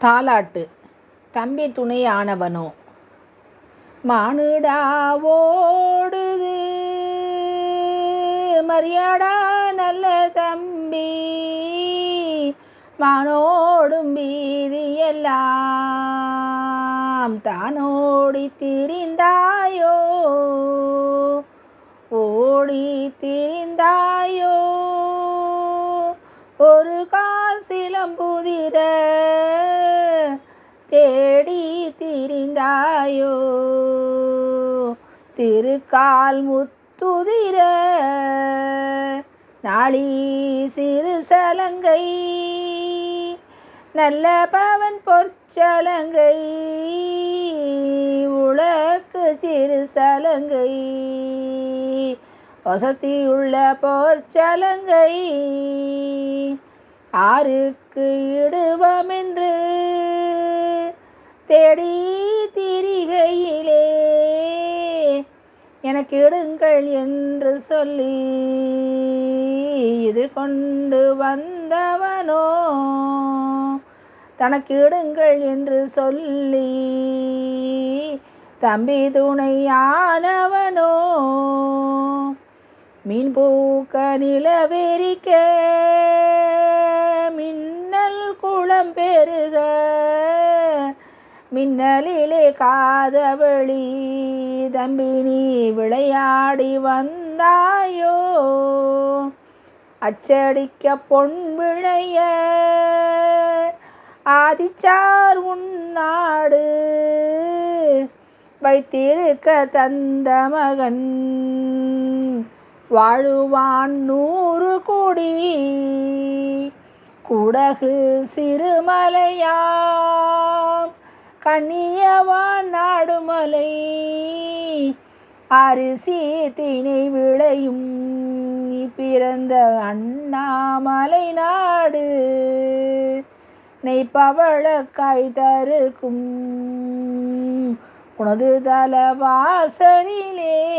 தாலாட்டு. தம்பி துணையானவனோ? மானுடா ஓடுது. மரியாடா நல்ல தம்பி. மானோடும் வீதியெல்லாம் தானோடி திரிந்தாயோ? ஓடி திரிந்தாயோ? ஒரு காசிலம் புதிர தேடி திரிந்தாயோ? திருக்கால் முத்துதிர நாளி சிறு சலங்கை. நல்ல பவன் பொற்சலங்கை. உலக்கு சிறு சலங்கை. வசதியுள்ள பொற்சலங்கை. ஆருக்கு இடுவமென்று தேடி திரிகையிலே எனக்கு இடுங்கள் என்று சொல்லி இது கொண்டு வந்தவனோ? தனக்கு இடுங்கள் என்று சொல்லி தம்பி துணையானவனோ? மீன் பூக்க நிலவெறிக்கே மின்னலிலே காதவழி தம்பினி விளையாடி வந்தாயோ? அச்சடிக்க பொன் விளைய ஆதிச்சார் உன்னாடு வைத்திருக்க தந்த மகன் வாழுவான் நூறு கோடி. குடகு சிறுமலையாம் கண்ணியவான் நாடுமலை. அரிசி தினை விளையும் நீ பிறந்த அண்ணாமலை நாடு. நெய் பவளக்காய் தருக்கும் உனது தல தலவாசலிலே.